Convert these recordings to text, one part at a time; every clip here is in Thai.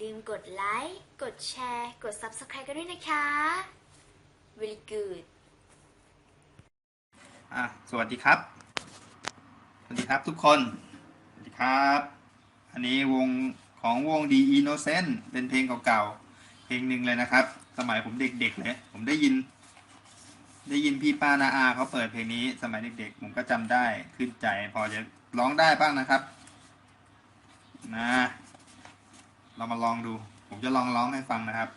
ลืมกดไลค์ กดแชร์ กด Subscribe กันด้วยนะคะ Very good อะสวัสดีครับ สวัสดีครับทุกคน สวัสดีครับ อันนี้วงของวง The Innocent เป็นเพลงเก่าๆ เพลงหนึ่งเลยนะครับ สมัยผมเด็กๆเลย ผมได้ยิน ได้ยินพี่ป้านาอาเขาเปิดเพลงนี้สมัยเด็กๆ ผมก็จำได้ขึ้นใจ พอจะร้องได้บ้างนะครับ เรามาลองดู ผมจะลองร้องให้ฟังนะครับ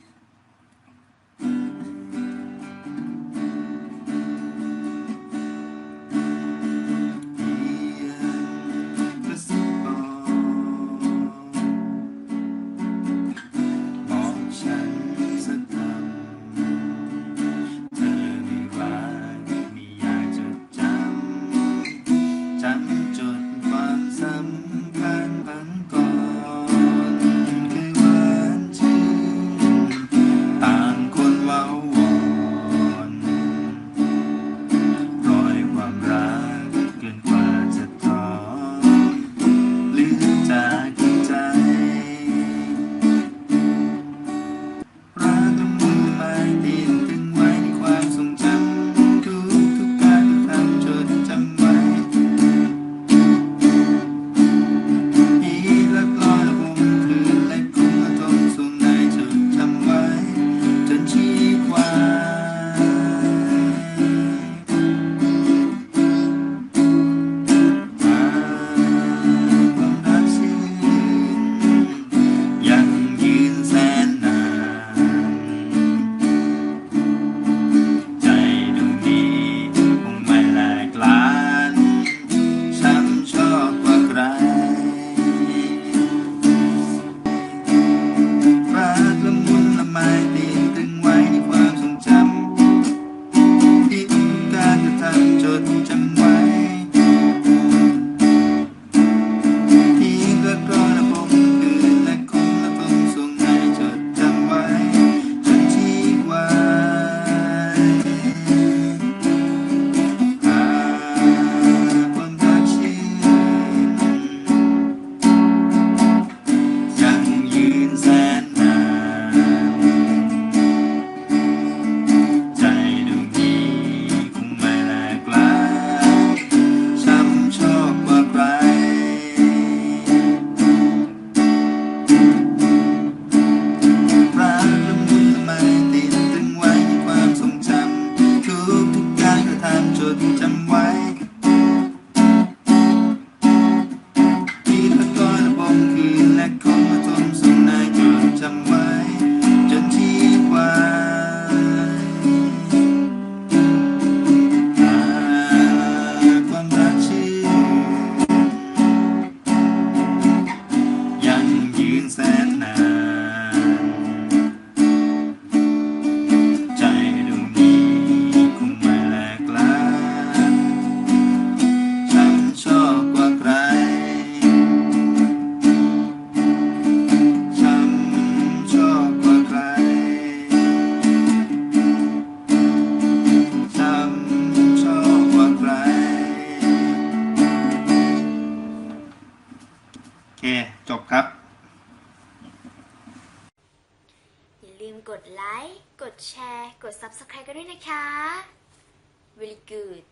ค จบครับ อย่าลืมกดไลค์ กดแชร์ กด Subscribe กันด้วยนะคะ really good